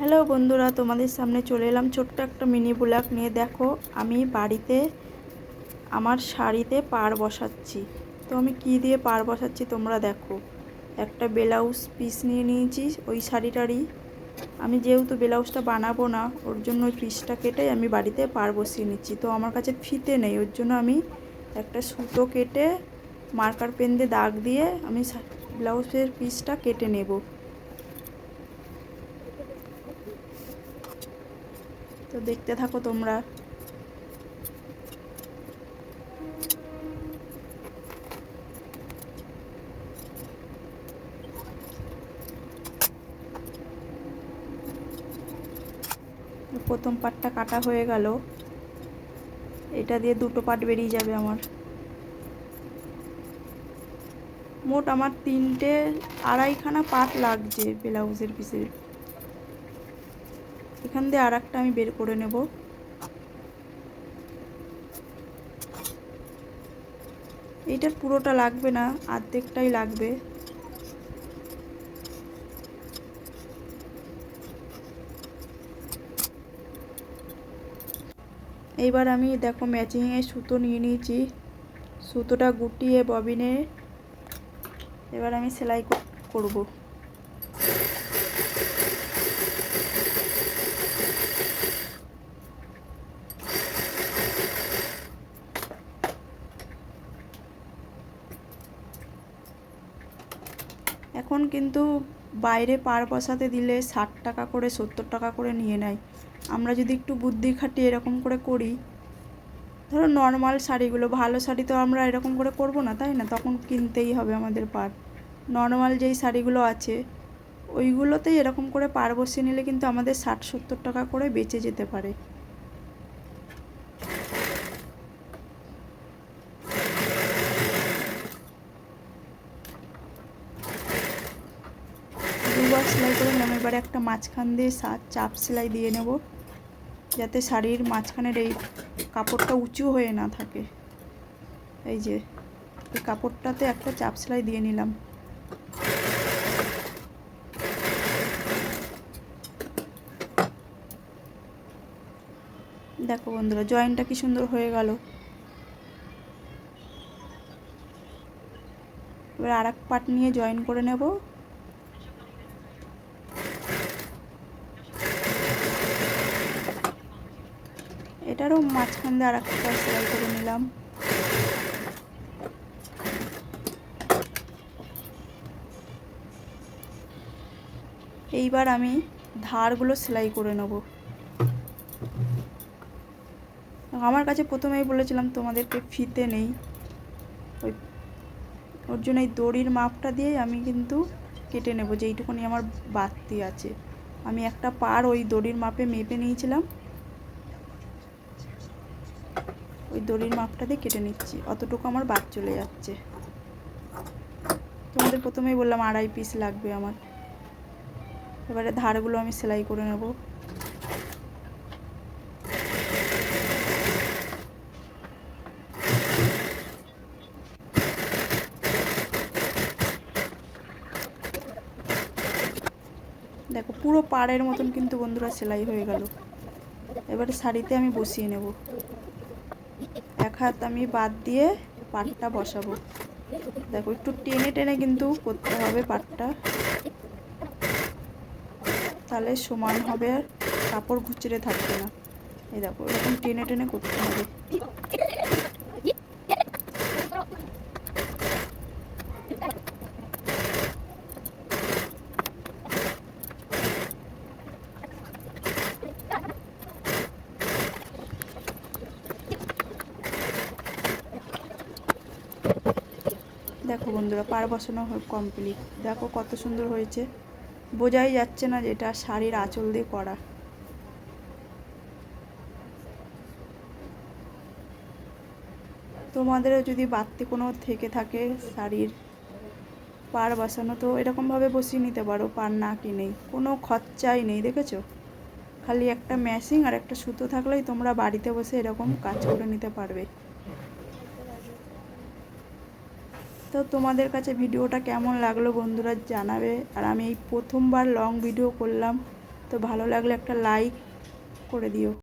Hello বন্ধুরা, তোমাদের সামনে চলে এলাম ছোট্ট একটা মিনি ব্লগ নিয়ে। দেখো, আমি বাড়িতে আমার শাড়িতে পার বসাচ্ছি। তো আমি কি দিয়ে পার বসাচ্ছি তোমরা দেখো। একটা ব্লাউজ পিস নিয়ে নিয়েছি, ওই শাড়িটারই। আমি যেহেতু ব্লাউজটা বানাবো না, ওর জন্য ওই পিসটা কেটে আমি বাড়িতে পার বসিয়ে নিচ্ছি। তো আমার কাছে ফিতে নেই, ওর জন্য আমি একটা সুতো কেটে মার্কার পেন দিয়ে দাগ দিয়ে আমি ব্লাউজের পিসটা কেটে নেব। তো দেখতে থাকো তোমরা। প্রথম পাটটা কাটা হয়ে গেল। এটা দিয়ে দুটো পাট বেরিয়ে যাবে আমার। মোট আমার তিনটে আড়াইখানা পাট লাগছে ব্লাউজের পিসের। এখান দিয়ে আর একটা আমি বের করে নেব। এইটার পুরোটা লাগবে না, আর্ধেকটাই লাগবে। এইবার আমি দেখো ম্যাচিংয়ে সুতো নিয়ে নিয়েছি। সুতোটা গুটিয়ে ববিনে এবার আমি সেলাই করব। এখন কিন্তু বাইরে পার বসাতে দিলে ষাট টাকা করে, সত্তর টাকা করে নিয়ে নেয়। আমরা যদি একটু বুদ্ধি খাটিয়ে এরকম করে করি, ধরো নর্মাল শাড়িগুলো, ভালো শাড়ি তো আমরা এরকম করে করব না, তাই না? তখন কিনতেই হবে আমাদের পার নর্মাল যেই শাড়িগুলো আছে, ওইগুলোতেই এরকম করে পার বসিয়ে নিলে কিন্তু আমাদের ষাট সত্তর টাকা করে বেঁচে যেতে পারে। দুবার সেলাই করে নিলাম। এবারে একটা মাঝখান দিয়ে চাপ সেলাই দিয়ে নেব। যাতে শাড়ির মাঝখানের এই কাপড়টা উঁচু হয়ে না থাকে। এই যে, এই কাপড়টাতে একটা চাপ সেলাই দিয়ে নিলাম। দেখো বন্ধুরা, জয়েন্টটা কি সুন্দর হয়ে গেল। এবার আর এক পাট নিয়ে জয়েন করে নেব। এটারও মাঝখান দিয়ে আর একটা সেলাই করে নিলাম। এইবার আমি ধারগুলো সেলাই করে নেব। আমার কাছে প্রথমেই বলেছিলাম, তোমাদেরকে ফিতে নেই। ওই, ওর জন্য এই দড়ির মাপটা দিয়ে আমি কিন্তু কেটে নেব, যেইটুকুনি আমার বাড়তি আছে। আমি একটা পার ওই দড়ির মাপে মেপে নিয়েছিলাম। ওই দড়ির মাপটা দিয়ে কেটে নিচ্ছি। অতটুকু আমার বাদ চলে যাচ্ছে। তোমাদের প্রথমেই বললাম আড়াই পিস লাগবে আমার। এবারে ধারগুলো আমি সেলাই করে নেব। দেখো, পুরো পাড়ের মতন কিন্তু বন্ধুরা সেলাই হয়ে গেল। এবারে শাড়িতে আমি বসিয়ে নেব। এক হাত আমি বাদ দিয়ে পাটটা বসাবো। দেখো, একটু টেনে টেনে কিন্তু করতে হবে পাটটা। তাহলে সমান হবে আর কাপড় ঘুচড়ে থাকবে না। এই দেখো, এরকম টেনে টেনে করতে হবে। দেখো বন্ধুরা, পার বসানো কমপ্লিট দেখো কত সুন্দর হয়েছে। বোঝাই যাচ্ছে না যে এটা শাড়ির আঁচল দিয়ে করা। তোমাদেরও যদি বাড়তি কোনো থেকে থাকে শাড়ির পার বসানো, তো এরকমভাবে বসিয়ে নিতে পারো, পার না কিনেই। কোনো খরচাই নেই, দেখেছ? খালি একটা ম্যাশিং আর একটা সুতো থাকলেই তোমরা বাড়িতে বসে এরকম কাজ করে নিতে পারবে। তো তোমাদের কাছে ভিডিওটা কেমন লাগল বন্ধুরা জানাবে। আর আমি এই প্রথমবার লং ভিডিও করলাম, তো ভালো লাগলে একটা লাইক করে দিও।